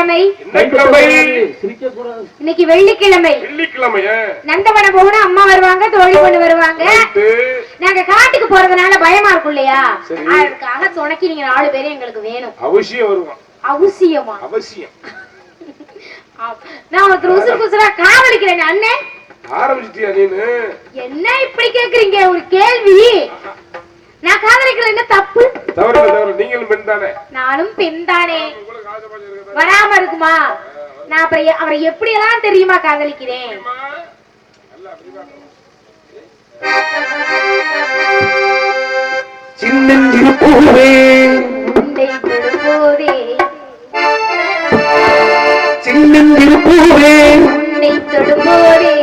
கிழமை இன்னைக்கு வெள்ளிக்கிழமை. வெள்ளிக்கிழமைய. நந்தவனம் போகணும் அம்மா வருவாங்க தோழி பொண்ணு வருவாங்க. நாங்க காட்டுக்கு போறதுனால பயமா இருக்கும் இல்லையா. அதுக்காக துணைக்கு நீங்க நாலு பேரும் எங்களுக்கு வேணும். அவசியம் வருவான் அவசியமா? அவசியம். நான் ஒருத்தர் உசுறு குசுரா காவலிக்கிறேன் அண்ணே. ஆரம்பிச்சிட்டியா நீனு? என்ன இப்படி கேக்குறீங்க? ஒரு கேள்வி. நான் காதலிக்கிறேன் என்ன தப்பு? தவறு தவறு. நீங்களும் பெண் தானே? நானும் பெண் தானே? வராம இருக்குமா? நான் அப்புறம் அவரை எப்படி எல்லாம் தெரியுமா? காதலிக்கிறேன். சின்னஞ்சிறு பூவே சின்னஞ்சிறு பூவே உன்னை தொடும்போதே.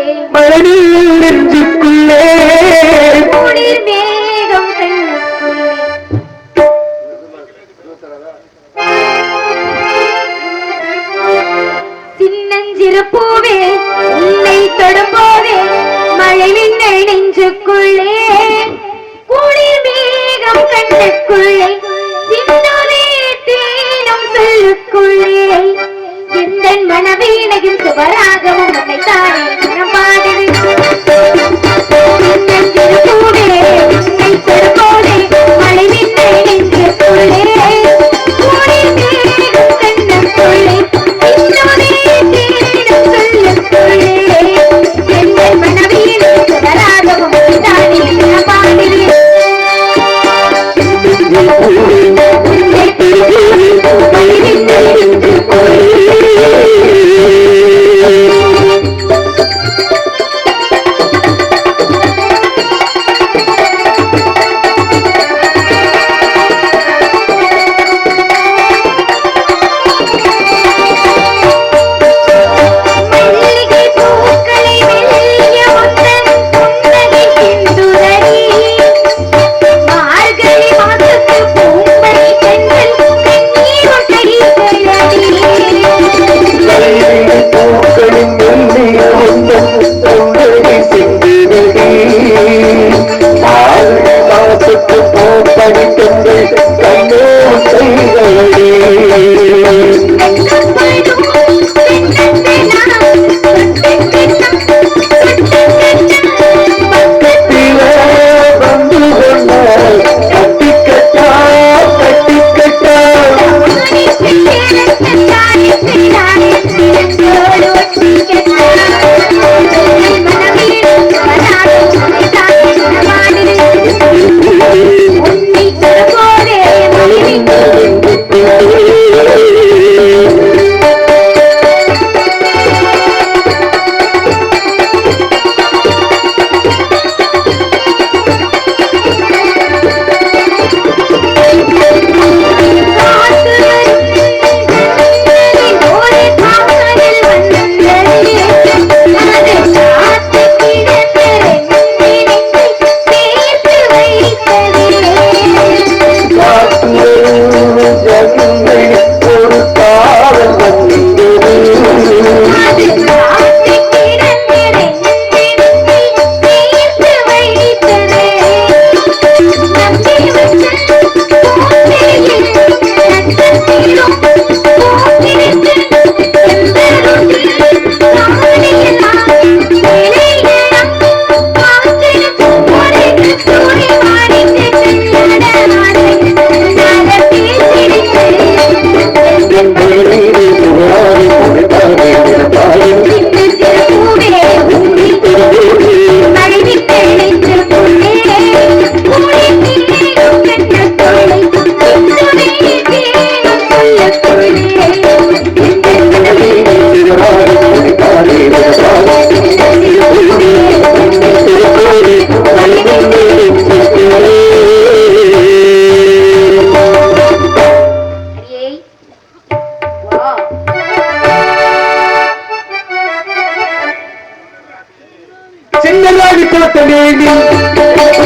செங்கலாடி கோட்ட வேண்டி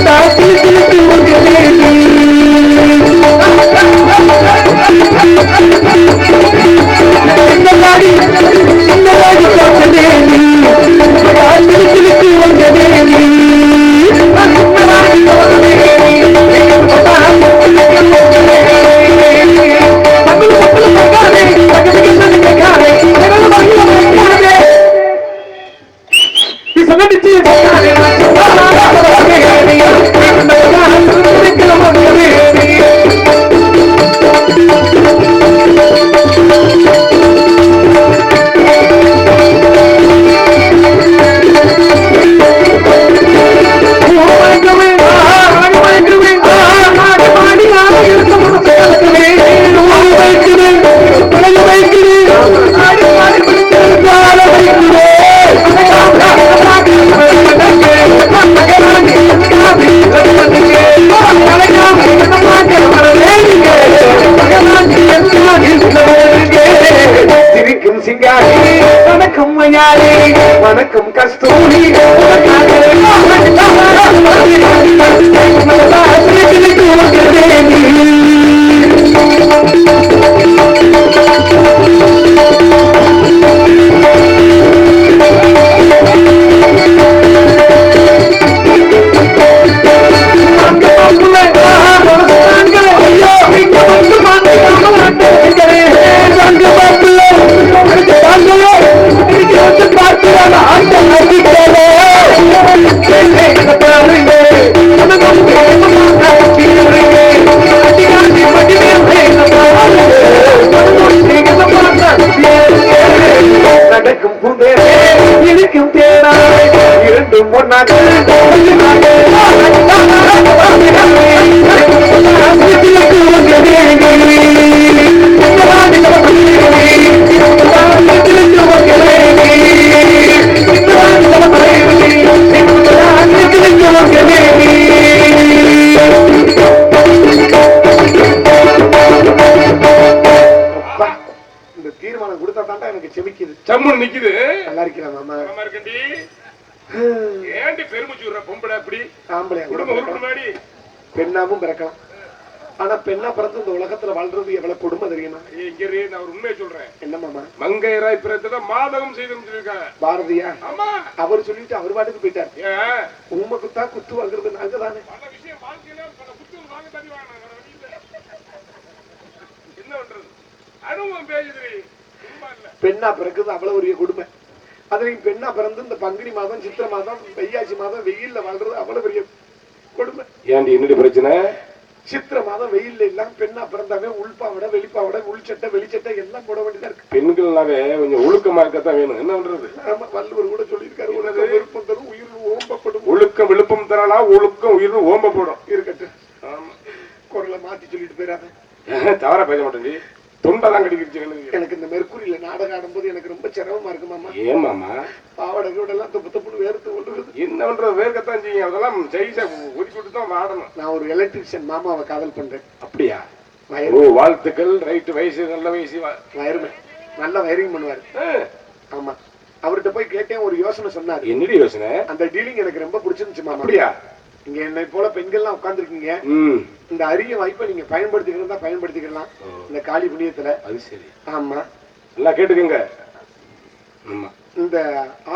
தாத்தில் கிழக்கு ஒன்று வேண்டி செங்கலாடி செங்கலாடி கோட்ட வேண்டி தாத்தில் கிழக்கு ஒன்று வேண்டி தீர்மானம் கொடுத்தா தாண்டா எனக்கு செமிக்குது. சம்முன்னு நிக்குது. நல்லா இருக்கிறேன் மாமா? ஆமா இருக்கண்டி ஏண்டி பெருமிச்சு விடுற பொம்பளை அப்படி ஆம்பளை பெண்ணாவும் பிறக்கலாம். ஆனா பெண்ணா பிறந்து இந்த உலகத்துல வாழ்றது எவ்வளவு கொடுமை தெரியுமா? நான் ஒரு உண்மையை சொல்றேன். என்ன மாமா? மங்கையராய் பிறந்தத மாதகம் செய்து பாரதியா? ஆமா. அவர் சொல்லிட்டு அவர் பாட்டுக்கு போயிட்டார். உண்மை குத்தா குத்து வாங்குறது நாங்க தானே பல விஷயம் வாழ்க்கையில பல புத்தகம் வாங்க தண்ணி வாங்கணும் வேற வழி இல்ல. என்ன பண்றது? அனுபவம் பேசுது. சும்மா இல்ல. பெண்ணா பிறக்குது அவ்வளவு பெரிய கொடுமை. அதுலயும் பெண்ணா பிறந்து இந்த பங்குனி மாதம் சித்திரை மாதம் வையாசி மாதம் வெயில்ல வாழ்றது அவ்வளவு பெரிய கொடுமை. ஏண்டி என்னடி பிரச்சனை? சித்திரை மாதம் வெயில்ல எல்லாம் பெண்ணா பிறந்தாவே உள்பாவடை வெளிப்பாவடை உள்சட்டை வெளிச்சட்டை எல்லாம் போட வேண்டியதா இருக்கு. பெண்கள்னாவே கொஞ்சம் ஒழுக்கமா இருக்கத்தான் வேணும். என்ன பண்றது? ஆமா வள்ளுவர் கூட சொல்லியிருக்காரு உனக்கு விருப்பம் தரும் உயிர் ஓம்பப்படும். ஒழுக்கம் விழுப்பம் தரலாம் ஒழுக்கம் உயிர் ஓம்ப போடும் இருக்கட்டும். ஆமா. குரலை மாத்தி சொல்லிட்டு போயிடாத. தவறா பேச மாட்டேன்டி. தொண்டைதான் கடிக்கிடுச்சு எனக்கு இந்த மெர்க்குரியில நாடகம் ஆடும்போது எனக்கு ரொம்ப சிரமமா இருக்கு மாமா. ஏன் மாமா? பாவாடை தப்பு தப்புன்னு வேர்த்து கொண்டு என்ன வேர்க்கத்தான் செய்யும். அதெல்லாம் ஜெயிச்சா ஒதுக்கி விட்டு தான் வாடணும். நான் ஒரு எலக்ட்ரிஷியன் மாமாவை காதல் பண்றேன். அப்படியா? வாழ்த்துக்கள். ரைட்டு வயசு நல்ல வயசு வயருமே நல்ல வயரிங் பண்ணுவாரு. ஆமா. அவர்கிட்ட போய் கேட்டேன் ஒரு யோசனை சொன்னாரு. என்னடி யோசனை? அந்த டீலிங் எனக்கு ரொம்ப பிடிச்சிருந்துச்சு மாமா. அப்படியா? இங்க என்னை போல பெண்கள்லாம் உட்கார்ந்துருக்கீங்க. இந்த அரிய வாய்ப்பை நீங்க பயன்படுத்திக்கிறதா பயன்படுத்திக்கலாம். இந்த காலி புண்ணியத்துல. அது சரி. ஆமா. நல்லா கேட்டுக்கங்க. ஆமா. இந்த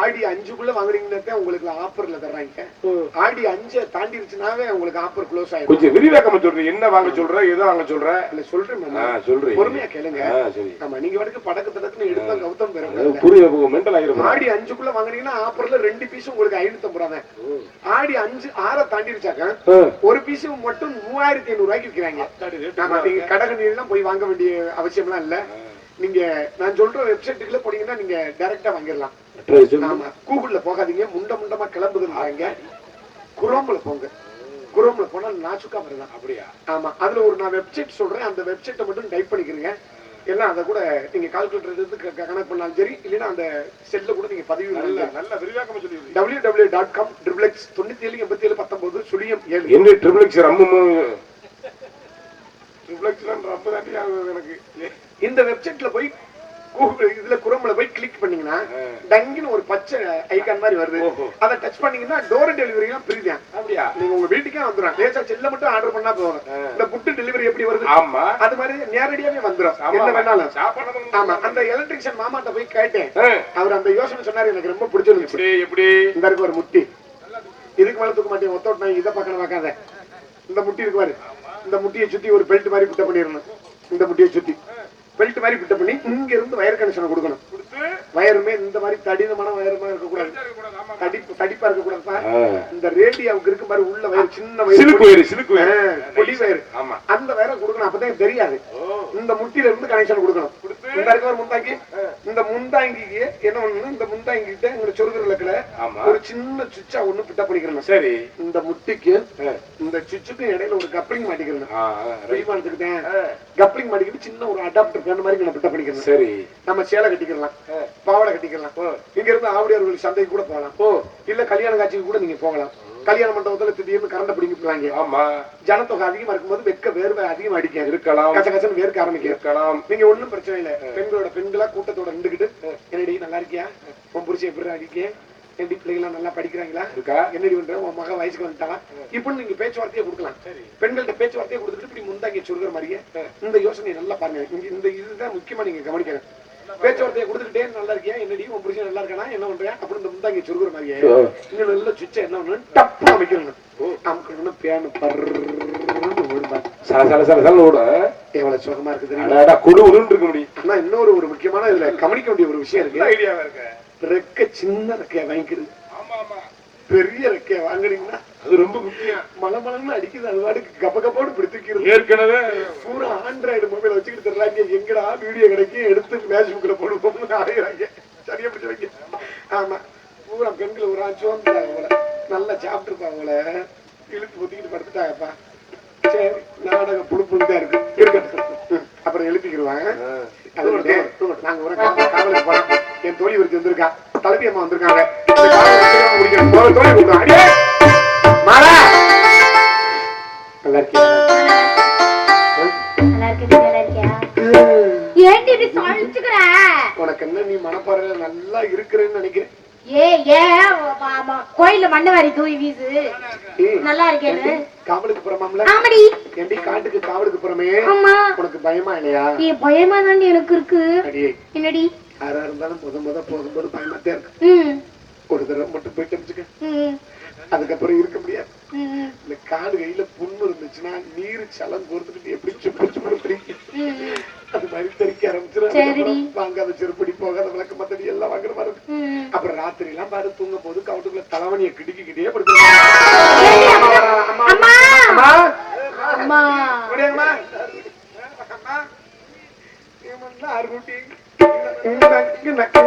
ஆடி அஞ்சுக்குள்ள வாங்குறீங்கன்னா உங்களுக்கு ஆஃபர்ல தர்றாங்க. ஆடி அஞ்சை தாண்டிருச்சுனாவே உங்களுக்கு ஆஃபர் க்ளோஸ் ஆயிடும். கொஞ்சம் விரிவாக்கமா சொல்ற என்ன வாங்க சொல்ற எதை வாங்க சொல்ற? இல்ல சொல்றேன் சொல்றீங்க. பொறுமையா கேளுங்க. ஆமா நீங்க வடக்கு படக்கு தடக்குன்னு எடுத்தா கௌதம் பெறும் புரிய மென்டல் ஆகிரும் ஆடி அஞ்சுக்குள்ள வாங்குனீங்கன்னா ஆஃபர்ல ரெண்டு பீஸ் உங்களுக்கு ஐநூத்தி ஐம்பது ரூபா தான். ஆடி அஞ்சு ஆற தாண்டிருச்சாக்க. ஒரு பீஸ் மட்டும் மூவாயிரத்தி ஐநூறு ரூபாய்க்கு விற்கிறாங்க. நீங்க கடகணிலாம் போய் வாங்க வேண்டிய அவசியம்லாம் இல்ல. நீங்க நான் சொல்ற வெப்சைட்டுக்குள்ள போனீங்கன்னா நீங்க டைரக்டா வாங்கிடலாம். ஆமா கூகுள்ல போகாதீங்க முண்ட முண்டமா கிளம்புதுன்றாங்க குரோம்ல போங்க. குரோம்ல போனா நாச்சுக்கா வரலாம் அப்படியா? ஆமா அதுல ஒரு நான் வெப்சைட் சொல்றேன் அந்த வெப்சைட்டை மட்டும் டைப் பண்ணிக்கிறீங்க. எல்லாம் அதை கூட நீங்க கால்குலேட்டர் எடுத்து க- கணக்கு பண்ணாலும் சரி இல்லைன்னா அந்த செல்ல கூட நீங்க பதிவு நல்ல நல்ல விரிவாக்கமா சொல்லி W W dot com triplex தொண்ணூத்தி ஏழு எண்பத்தி ஏழு. பத்தொன்பது சுழியம் ஏழு என்ன ட்ரிபிள்எக்ஸ் ரம்மு ட்ரிபிள்எக்ஸ் ரம்மு தாண்டி எனக்கு. இந்த வெப்சைட்ல போய் கூகுள் இதுல குரோம்ல போய் கிளிக் பண்ணீங்கன்னா டங்குன்னு ஒரு பச்சை ஐகான் மாதிரி வருது. அதை டச் பண்ணீங்கன்னா டோர் டெலிவரி எல்லாம் ஃப்ரீ தான். அப்படியா? நீங்க உங்க வீட்டுக்கே வந்துடும் லேசா செல்ல மட்டும் ஆர்டர் பண்ணா போதும். இந்த புட்டு டெலிவரி எப்படி வருது? ஆமா. அது மாதிரி நேரடியாவே வந்துடும் ஆமா. என்ன வேணாலும். ஆமா அந்த எலக்ட்ரிஷியன் மாமாட்ட போய் கேட்டேன். அவர் அந்த யோசனை சொன்னாரு எனக்கு ரொம்ப பிடிச்சிருந்துச்சு. எப்படி இந்த இருக்கு ஒரு முட்டி. இதுக்கு மேல தூக்க மாட்டேன். ஒத்த நான் இதை பக்கம் பார்க்காத இந்த முட்டி இருக்கு பாரு. இந்த முட்டியை சுத்தி ஒரு பெல்ட் மாதிரி பிட்ட பண்ணிடணும். இந்த முட்டியை சுத்தி. பெல்ட் மாதிரி பிட்ட பண்ணி இங்க இருந்து வயர் கனெக்ஷன் கொடுக்கணும். கொடுத்து வயருமே இந்த மாதிரி தடினமான வயருமா இருக்கக்கூடாது. இருக்கக்கூடாது, ஆமா. தடிப்பு தடிப்பா இருக்கக்கூடாதுப்பா ஆ. இந்த ரேடியோவுக்கு இருக்கு பாரு உள்ள வயர் சின்ன சிலுக்கு வயர் சிலுக்கு வயிறு ஆ, பொடி வயர் ஆமா. அந்த வயரை கொடுக்கணும் அப்பதான் தெரியாது. ஓ. இந்த முட்டியில இருந்து கனெக்ஷன் கொடுக்கணும். கொடுத்து இந்த இருக்க ஒரு முந்தாங்கி இந்த முந்தாங்கிக்கு என்ன பண்ணணும் இந்த முந்தாங்கி கிட்ட எங்க சொருகிற லக்கில ஆமா. ஒரு சின்ன சுவிட்சா ஒண்ணு பிட்ட பண்ணிக்கிறணும். சரி. இந்த முட்டிக்கு. இந்த சுவிட்சுக்கு இடையில ஒரு கப்ளிங் மாட்டிக்கிறணும். ஆ, ஆ, ரைட். வெளிமானத்துக்கிட்டேன் கப்ளிங் மாட்டிக்கிட்டு சின்ன ஒரு அடாப்டர் பேன் மாதிரி நான் பிட்ட பண்ணிக்கிறணும். சரி. நம்ம சேலை கட்டிக்கலாம் பாவாடை கட்டிக்கலாம். இங்க இருந்து ஆவடியார்கள் சந்தைக்கு கூட போகலாம். ஓ. இல்ல கல்யாண காட்சிக்கு கூட நீங்க போகலாம். கல்யாண மண்டபத்துல திடீர்னு கரண்ட பிடிங்கிட்டுறாங்க ஆமா. ஜனத்தொகை அதிகமா இருக்கும்போது வெக்க வேர்வை அதிகமா அடிக்காது. இருக்கலாம். கச கசன்னு வேர்க்க ஆரம்பிக்கும். இருக்கலாம். நீங்க ஒண்ணும் பிரச்சனை இல்ல. பெண்களோட பெண்களா கூட்டத்தோட நின்றுகிட்டு என்னடி நல்லா இருக்கியா? உன் புருஷன் எப்படி அடிக்க எப்படி பிள்ளைகள் நல்லா படிக்கிறாங்களா? இருக்கா? என்னடி பண்ற? உன் மகன் வயசுக்கு வந்துட்டான்? இப்படி நீங்க பேச்சுவார்த்தையை கொடுக்கலாம். பெண்கள்ட்ட பேச்சுவார்த்தையை கொடுத்துட்டு இப்படி முந்தாங்க சொல்கிற மாதிரியே இந்த யோசனை நல்லா பாருங்க. இந்த இதுதான் முக்கியமா நீங்க கவனிக்கணும். பேச்சுவார்த்தையை கொடுத்துக்கிட்டே நல்லா இருக்கியா? என்னடி? உன் புருஷன் நல்லா இருக்கானா? என்ன பண்றேன் அப்படி இந்த முந்தாங்க சொல்கிற மாதிரியே. இங்க நல்ல சுவிட்சை என்ன பண்ணணும் டப்பு அமைக்கணும் அமுக்கணும் பேனு பர்ன்னு ஓடுமா சல சல சல சல ஓட. எவ்வளவு சுகமா இருக்கு தெரியுமா? அடாடா குடு உருன்னு இருக்க முடியும் ஆனா இன்னொரு ஒரு முக்கியமான இதுல கவனிக்க வேண்டிய ஒரு விஷயம் இருக்கு. ஐடியாவா இருக்க? ரெக்க சின்ன ரெக்கைய வாங்கிக்கிறது ஆமா ஆமா. பெரிய ரெக்கைய வாங்குனீங்கன்னா அது ரொம்ப முக்கியம் மலை மலன்னு அடிக்குது அது வாட்டுக்கு கப்ப கப்போடு பிடித்துக்கிறது ஏற்கனவே பூரா ஆண்ட்ராய்டு மொபைல் வச்சுக்கிட்டு தர்றாங்க. எங்கடா வீடியோ கிடைக்கும் எடுத்து ஃபேஸ்புக்ல போடுவோம்னு ஆகிறாங்க சரியா பிடிச்சவங்க ஆமா. பூரா பெண்கள் ஒரு சோம்புறாங்க போல. நல்லா சாப்பிட்டுருப்பாங்க போல. இழுத்து ஒத்திக்கிட்டு படுத்துட்டாங்கப்பா. சரி நாடகம் புழுப்புன்னு தான் இருக்கு. இருக்கட்டும் அப்புறம் எழுப்பிக்கிடுவாங்க நாங்க ஒரு காவலுக்கு போறோம். என் தோழி ஒருத்தி வந்திருக்கா. தலைவி அம்மா வந்திருக்காங்க. தோழி. நல்லா இருக்கியா? நல்லா இருக்கு நீ நல்லா இருக்கியா? ஏன்டி இப்படி சொல்லிச்சுக்கிற உனக்கு என்ன நீ மனப்பாறையில நல்லா இருக்கிறேன்னு நினைக்கிறேன். ஏ ஏ கோயில்ல மண்ணு வாரி தூவி வீசு. நல்லா இருக்கேன்னு. காவலுக்கு புறமாம்ல? ஆமாடி. காட்டுக்கு காவலுக்கு புறமே? ஆமா. உனக்கு பயமா இல்லையா? ஏ பயமா தாண்டி எனக்கு இருக்கு. என்னடி? யாரா இருந்தாலும் முத முத போகும்போது பயமாத்தே இருக்கு. ம். ஒரு தடவை மட்டும் போயிட்டு அதுக்கப்புறம் இருக்க முடியாது. இந்த காடு கையில புண்ணு இருந்துச்சுன்னா நீர் சலம் கோர்த்துக்கிட்டு எப்படி சுப்பு சுப்பு அது மாதிரி தெறிக்க ஆரம்பிச்சிடும் வாங்காத செருப்படி போகாத விளக்கு மத்தடி எல்லாம் வாங்குற மாதிரி இருக்கும். ம். அப்புறம் ராத்திரி எல்லாம் பாரு தூங்க போது கவுட்டுக்குள்ள தலைவணியை கிடுக்கிக்கிட்டே அம்மா அம்மா அம்மா. முடியாங்கம்மா அம்மா. ஏம்மா, ஆறு குட்டி நக்கு நக்கு.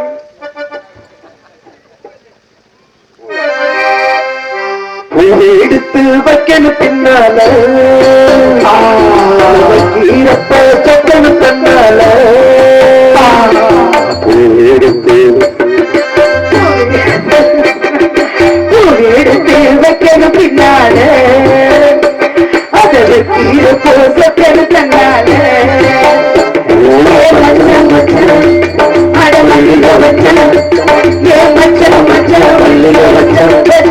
எடுத்து வைக்கணும் பின்னால. வைக்கிறப்ப சொக்கணும் தன்னால எடுத்து எடுத்து வைக்கணும் பின்னால. அதை வைக்கிறப்போ சொக்கணும் தன்னால மச்சான் மச்சான் மச்சான் மச்சான் மச்சான்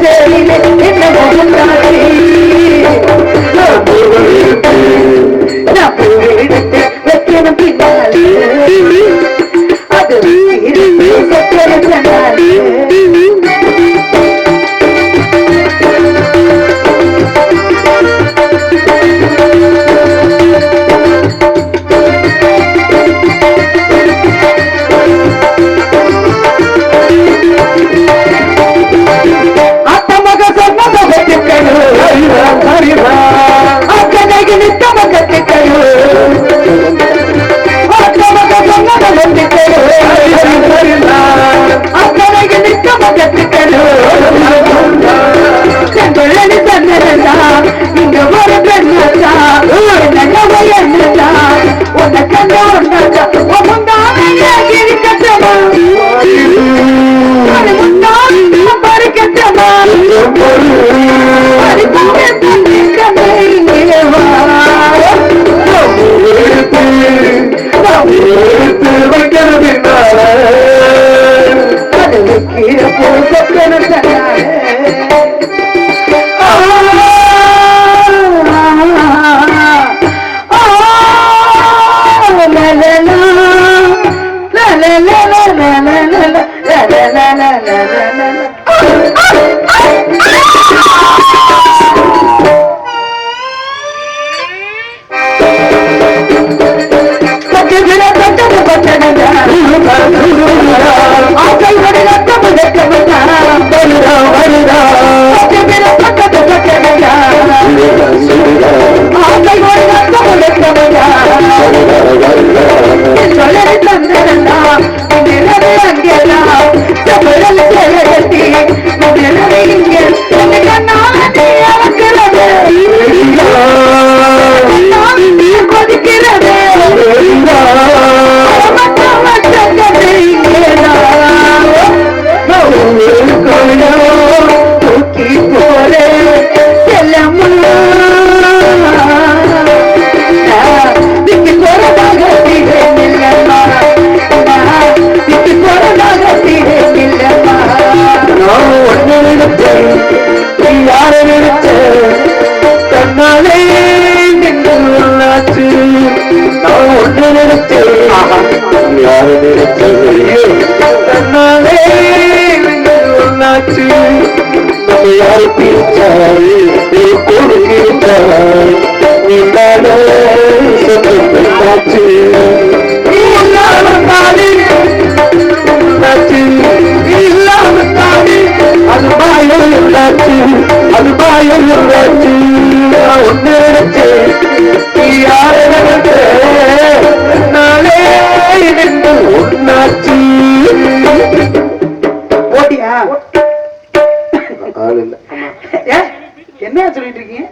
என்ன சொல்லிட்டு இருக்கீங்க?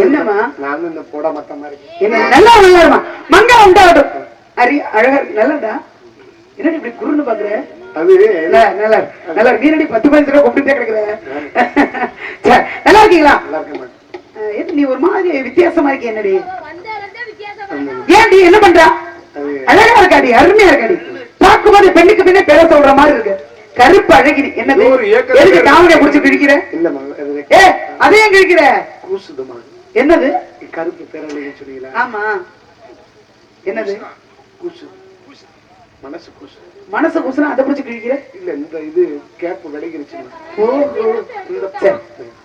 என்னம்மா? நானும் இந்த போட மத்த மாதிரி என்ன நல்லா நல்லாருமா மங்கா உண்டாகட்டும். அரி அழகா. நல்லாடா என்னடி இப்படி குருன்னு பாக்குற அது நல்லா நல்லா பத்து பதினஞ்சு ரூபா கூப்பிட்டுட்டே கிடக்குற. சரி, நல்லா இருக்கீங்களா? நீ ஒரு மாதிரி வித்தியாசமா இருக்கே என்னடி? வந்த வந்த வித்தியாசமா ஏன்டி என்ன பண்றா? அழகா இருக்காடி அருமையா இருக்காடி. பார்க்கும்போது பெண்ணுக்கு பின்னே பேர சொல்ற மாதிரி இருக்கு. கருப்பு அழகிரி என்னது? எதுக்கு காமெடியை புடிச்சு கிழிக்கிற ஏ அதையும் கிழிக்கிற கூசுதுமா என்னது? கருப்பு பேரலைன்னு சொன்னீங்களா? ஆமா. என்னது? கூசு மனசு கூசு மனசு குசுனா அதை பிடிச்சு கிழிக்கிற? இல்ல இந்த இது கேப்.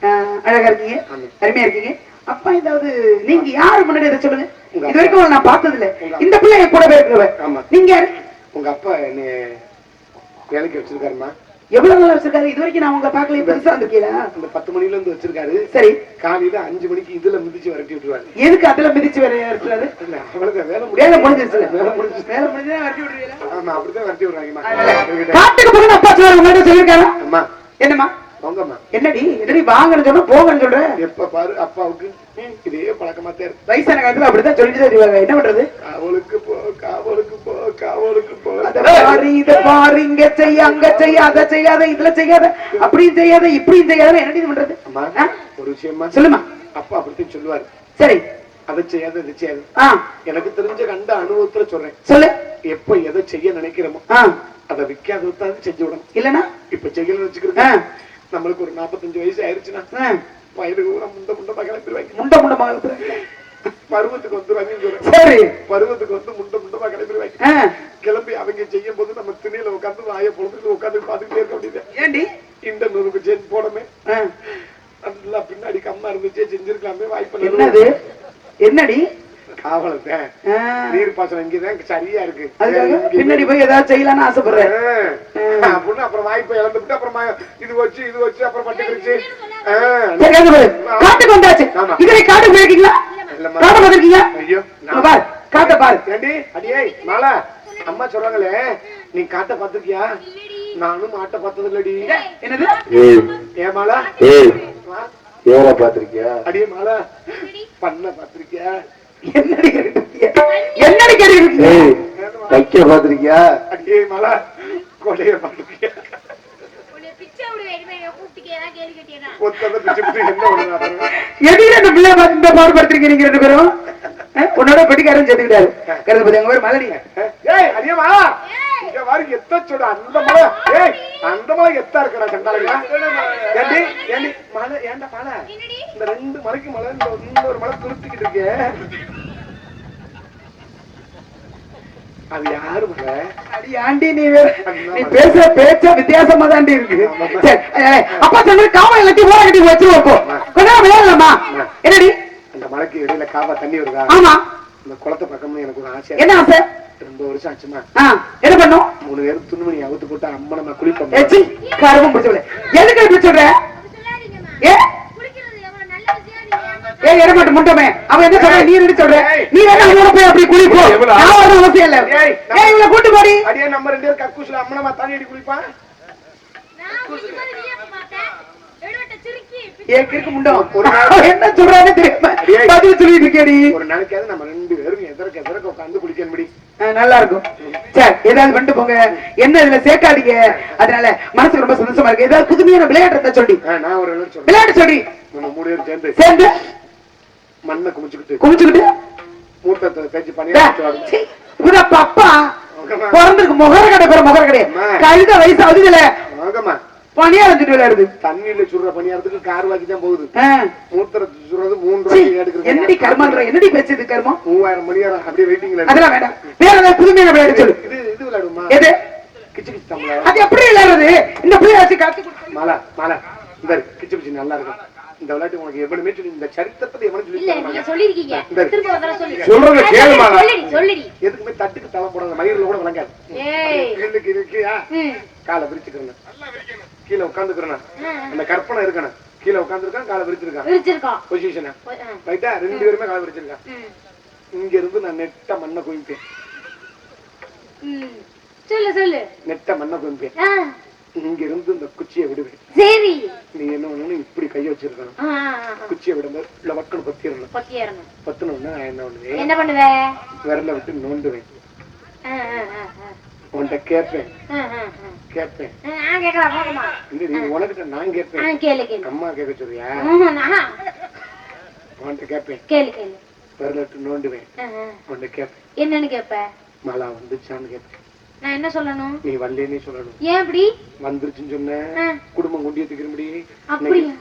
அஹ், அழகா இருக்கீங்க. அருமையா இருக்கீங்க. அப்பா ஏதாவது நீங்க யாரு முன்னாடி இதை சொல்லுங்க? இது வரைக்கும் நான் பார்த்தது இல்ல இந்த பிள்ளை என் கூடவே இருக்கிறவ ஆமா. நீங்க யாரு? உங்க அப்பா என்ன வேலைக்கு வச்சிருக்காருமா எவ்வளவு நாளா வச்சிருக்காரு? இது வரைக்கும் நான் உங்களை பார்க்கல பெருசா வந்திருக்கீங்களா? அந்த பத்து மணில இருந்து வச்சிருக்காரு. சரி. காலையில அஞ்சு மணிக்கு இதுல மிதிச்சு விரட்டி விட்டுருவாரு. எதுக்கு அதுல மிதிச்சு இல்ல அவ்வளவுதான் வேலை வேலை முடிஞ்சிருச்சு. வேலை முடிஞ்சிருச்சு. வேலை முடிஞ்சா வரட்டி விட்டுருவீங்களா? ஆமா அப்படிதான் விரட்டி விடுறாங்கம்மா காட்டுக்கு போகணும் அப்பா சொல்றாரு உங்கள்ட்ட சொல்லிருக்காரா அம்மா. என்னம்மா? போங்கம்மா என்னடி? என்னடி வாங்கன்னு சொன்னா போங்கன்னு சொல்ற? எப்ப பாரு அப்பாவுக்கு இதே பழக்கமா தான் இருக்கு. வயசான காலத்துல அப்படித்தான் சொல்லிட்டு தான் இருவாங்க என்ன பண்றது? காவலுக்கு போ காவலுக்கு போ காவலுக்கு போ. பாரு இத பாரு இங்க செய்ய அங்க செய்ய அதை செய்யாத இதுல செய்யாத அப்படியும் செய்யாத இப்படியும் செய்யாத என்னடி இது பண்றது? ஒரு விஷயமா சொல்லுமா அப்பா அப்படித்தான் சொல்லுவாரு. சரி. அதை செய்யாத இதை செய்யாது. எனக்கு தெரிஞ்ச கண்ட அனுபவத்துல சொல்றேன். சொல்லு. எப்ப எதை செய்ய நினைக்கிறோமோ அதை விற்காதான் செஞ்சு விடணும். இல்லனா இப்ப செய்யல ஆ. வச்சுக்கிறோம் நம்மளுக்கு ஒரு நாற்பத்தஞ்சு வயசு ஆயிருச்சுன்னா ஆ. வயதுக்கு கூட முண்ட முண்டமா கிளம்பிடுவாங்க முண்டை முண்டை மகளத்துல பருவத்துக்கு சரி வந்து முண்ட முண்டமா கிளம்பிடுவாங்க. கிளம்பி அவங்க செய்யும் போது நம்ம திணையில உட்காந்து வாய பொழுதுக்கு உட்காந்து பார்த்துக்கிட்டே இருக்க முடியுது ஏண்டி இந்த நூறுக்கு போடமே. நல்லா பின்னாடி கம்மா இருந்துச்சே செஞ்சிருக்கலாமே வாய்ப்பு என்னது என்னடி காவலத்தை ஆ. நீர் பாசனம் இங்கதான் சரியா இருக்கு. பின்னாடி போய் ஏதாவது செய்யலாம்னு ஆசைப்படுறேன். ஆ. அப்படின்னு அப்புறம் வாய்ப்பை இழந்துட்டு அப்புறமா இது வச்சு இது வச்சு அப்புறம் பட்டு கழிச்சு. காட்டுக்கு வந்தாச்சு. ஆமா. இதுல காட்டுக்கு போயிருக்கீங்களா? இல்லம்மா. காட்டு பார்த்திருக்கீங்க ஐயோ இங்க பாரு காட்ட பாரு. ஏண்டி? அடியே மாலா அம்மா சொல்றாங்களே நீ காட்ட பாத்துக்கியா நானும் மாட்ட பார்த்தது இல்லடி என்னது? ஏன் மாலா. ஏற பாத்திருக்கியா அடியே மாலா பண்ண பாத்திருக்கியா என்னடி இருக்கீங்க? ஏய் வைக்க பாத்திருக்கியா மாலா கொலைய பாத்திருக்கியா கேள்வி பாருங்க? உன்னோட பெட்டிக்காரன் சேர்த்துக்கிட்டாரு கருது பத்தி அங்க பேர் மலடி ஏய் அடியே மாலா. இங்க பாரு எத்த சொல்ற அந்த மலை. ஏய் அந்த மலை எத்தா இருக்கடா சண்டாளங்களா ஏண்டி ஏண்டி மலை மலை? இந்த ரெண்டு மலைக்கு மலை இந்த இன்னொரு மலை துருத்திக்கிட்டு இருக்கே. அது யாரு மலை அடி ஆண்டி நீ வேற? நீ பேசுற பேச்ச வித்தியாசமா தாண்டி இருக்கு அப்பா சொன்னது காவல் எல்லாத்தையும் ஓர கட்டி வச்சிருவோம் இப்போ. கொஞ்ச நேரம் விளையாடலாமா? என்னடி? அந்த மலைக்கு இடையில காவா தண்ணி வருதா? ஆமா. இந்த குளத்தை பக்கம்னு எனக்கு ஒரு ஆசை. என்ன ஆசை? ரொம்ப வருஷம் ஆச்சுமா. என்ன பண்ணும் மூணு பேரும் துணிமணி அவுத்து போட்டு அம்மனை குளிப்போம். கருவம் பிடிச்சவளே எதுக்கு சொல்ற? ஏ? ஏ எடமாட்டு முண்டமே. அவன் என்ன சொல்ற? நீ என்ன சொல்ற? நீ வேணா அவனோட போய் அப்படி குளி போ எவ்வளவு? நான் வர அவசியம் இல்ல. ஏய், ஏய் இவளை கூட்டு போடி. அடியே நம்ம ரெண்டு பேரும் கக்கூசில அம்மனை தண்ணி அடி குளிப்பான் ஏ கிறுக்கு முண்டம் ஒரு நாள் என்ன சொல்றானே தெரியாம ஏய். பதில் சொல்லிட்டு இருக்கேடி. ஒரு நாளைக்காவது நம்ம ரெண்டு பேரும் எதிர்க்க எதிர்க்க உட்காந்து குளிக்க முடி. ஆ, நல்லா இருக்கும். சரி ஏதாவது பண்ணிட்டு போங்க. என்ன இதுல சேர்க்காதீங்க. அதனால மனசுக்கு ரொம்ப சந்தோஷமா இருக்கு. ஏதாவது புதுமையான விளையாட்டத்தை சொல்லி. நான் ஒரு விளையாட்டு சொல்லி. நம்ம மூணு பேரும் சேர்ந்து. சேர்ந்து. மண்ணை குமிச்சுக்கிட்டு. குமிச்சுக்கிட்டு? மூட்டத்தை தேய்ச்சி டே, பண்ணி சீ, இவன் அப்ப அப்பா பிறந்திருக்கு முகர கடை பேர் முகர கடை. கழுத வயசு அதுல விளையாடுது. தண்ணியில சுடுற பணியாரத்துக்கு கார் வாக்கி தான் போகுது. ஆ. மூத்திரத்தை சுடுறது எடுக்கிறது என்னடி கர்மான்ற என்னடி பேசுது கர்மம் மூவாயிரம் மணி நேரம் அப்படியே வெயிட்டிங்ல அதெல்லாம் வேண்டாம். வேற ஏதாவது புதுமையான சொல்லு. இது இது விளையாடுமா எது? கிச்சு கிச்சு தம்பளா அது எப்படி விளையாடுறது? இந்த பிள்ளைய வச்சு கத்து மாலா மாலா இந்த கிச்சு கிச்சு நல்லா இருக்கும். இந்த விளையாட்டு உனக்கு எவனுமே சொல்லி இந்த சரித்திரத்தை சொல்லி. சொல்லிருக்கீங்க. சொல்றத எதுக்குமே தட்டுக்கு தலை போடாத மயிரில் கூட விளங்காது. ஏய். இல்லுக்கு இருக்கியா? ம். காலை விரிச்சுக்கிறேன் நல்லா விரிக்கணும். கீழே உட்காந்துக்கிறேன் அந்த கற்பனை இருக்கணும். கீழே உட்காந்துருக்கான் காலை விரிச்சிருக்கான் பொசிஷனா. ரைட்டா ரெண்டு பேருமே காலை விரிச்சிருக்கான் ம். இங்க இருந்து நான் நெட்ட மண்ணை குவிப்பேன். ம். சொல்லு சொல்லு. நெட்ட மண்ணை குவிப்பேன். ஆ, இங்க இருந்து இந்த குச்சியை விடுவேன். சரி. நீ என்ன பண்ணணும் இப்படி கைய வச்சிருக்கணும். குச்சியை விடும்போது இல்ல வக்கணும் பத்திரணும். பொத்தி ஏறணும் பத்தினோம்னா நான் என்ன பண்ணுவேன்? என்ன பண்ணுவ? விரல விட்டு நோண்டுவேன். உன்கிட்ட கேட்பேன். கேட்பேன். இல்ல நீ உனக்கிட்ட நான் கேட்பேன். அம்மா கேட்க சொல்றியா. உன்கிட்ட கேட்பேன். கேளு கேளு. விரல விட்டு நோண்டுவேன். உன்கிட்ட கேட்பேன். என்னன்னு கேப்ப? மழை வந்துச்சான்னு கேட்பேன். நான் என்ன சொல்லணும்? நீ வரலன்னு சொல்லணும். ஏன் அப்படி? வந்துருச்சுன்னு சொன்ன. குடும்பம் கொண்டு திரும்படி?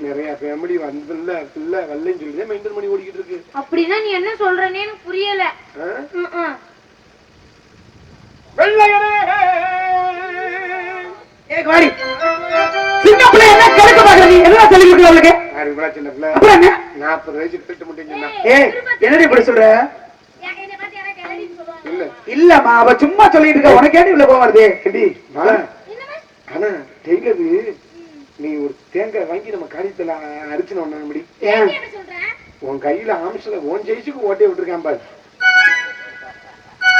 நிறைய ஃபேமிலி வந்து இல்ல வரலன்னு சொல்லி மெயின்டைன் பண்ணி ஓடிக்கிட்டு இருக்கு. அப்படின்னா நீ என்ன எனக்கு புரியல. ஆ? ம், ம். ஏ வாடி சின்ன பிள்ளை என்ன கெடுக்க பாக்குற நீ? என்ன சொல்லி கொடுக்குற அவளுக்கு? யாரு இவ்வளவு சின்ன பிள்ளை? அப்புறம் என்ன? நாற்பது வயசுக்கு திட்டு முடிஞ்சுன்னா ஏ என்னடி இப்படி சொல்ற என் கையில பார்த்து யாராவது கிளறின்னு சொல்லுவாங்க. இல்ல. இல்லம்மா அவ சும்மா சொல்லிட்டு இருக்க. உனக்கு இவ்வளவு கோவம் வருது? ஆனா டெய்லரு நீ ஒரு தேங்காய் வாங்கி நம்ம காரியத்துல அரிச்சு முடி. ஏன் என்ன சொல்ற? உன் கையில ஆம்ஸ்ல உன் ஜெயிச்சுக்கு ஓட்டே விட்டுருக்கான் பாரு.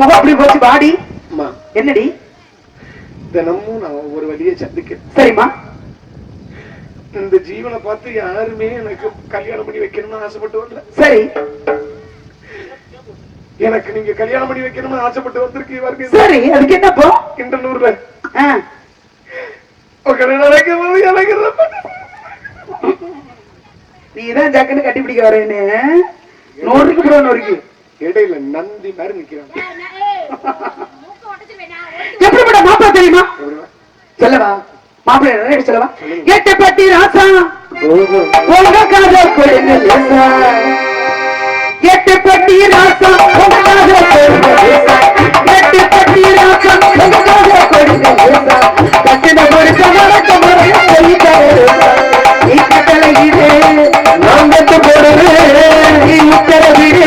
முகம் அப்படி போச்சு அம்மா. என்னடி? தினமும் நான் ஒவ்வொரு வழியை சந்திக்கிறேன் சரிம்மா. இந்த ஜீவனை பார்த்து யாருமே எனக்கு கல்யாணம் பண்ணி வைக்கணும்னு ஆசைப்பட்டு வரல. சரி. எனக்கு நீங்க கல்யாணம் பண்ணி வைக்கணும்னு ஆசைப்பட்டு வந்திருக்கீங்க சரி அதுக்கு என்னப்போ ரொம்ப நீதான் ஜக்குன்னு கட்டி பிடிக்க வரேன்னு. நோருக்கு ப்ரோ நோருக்கு இடையில நந்தி மாதிரி நிக்கிறான் எப்படிப்பட்ட மாப்பிள்ளை தெரியுமா? சொல்லவா மாப்பிள்ளை சொல்லவா? எட்டு பட்டி ராசா. உங்க கதை. எட்டு பட்டி ராசா உங்க கதை. எட்டு பட்டி ராசா உங்க கதை. கட்டின கொடுக்க மறக்க மறைய சொல்லி தரேன் நீ கட்டளை இது நான் கட்டு போடுறேன் நீ உத்தரவிடு.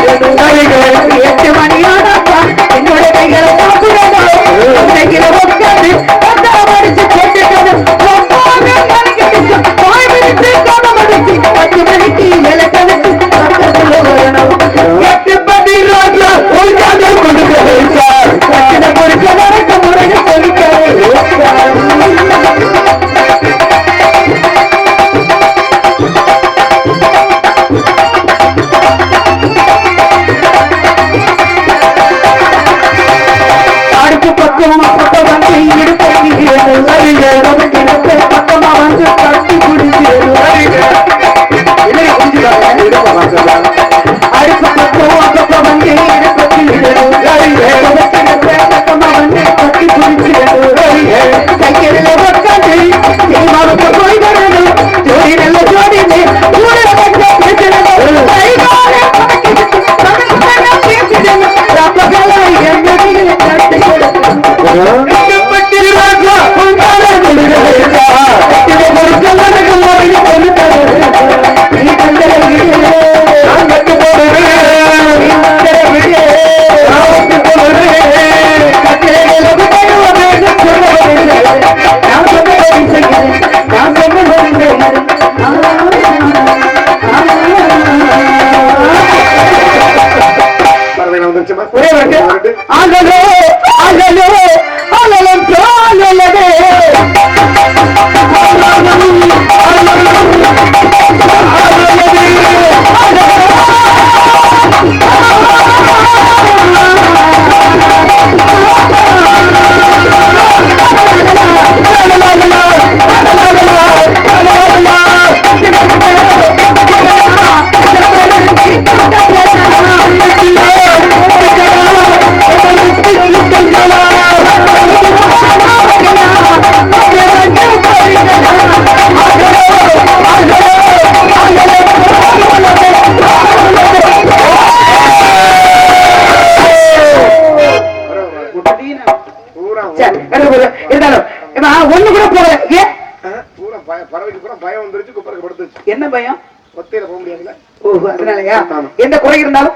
குறை இருந்தாலும்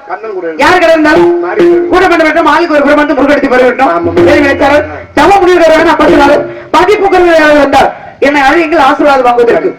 யார் கடை இருந்தாலும் கூட பண்ண வேண்டும் ஆளுக்கு ஒரு வந்து முருகெடுத்து பெற வேண்டும். ஜம முடிவுகள் அப்ப சொன்னாரு மதிப்புகள் வந்தார் என்னை அழைங்கள் ஆசீர்வாதம் வாங்குவதற்கு.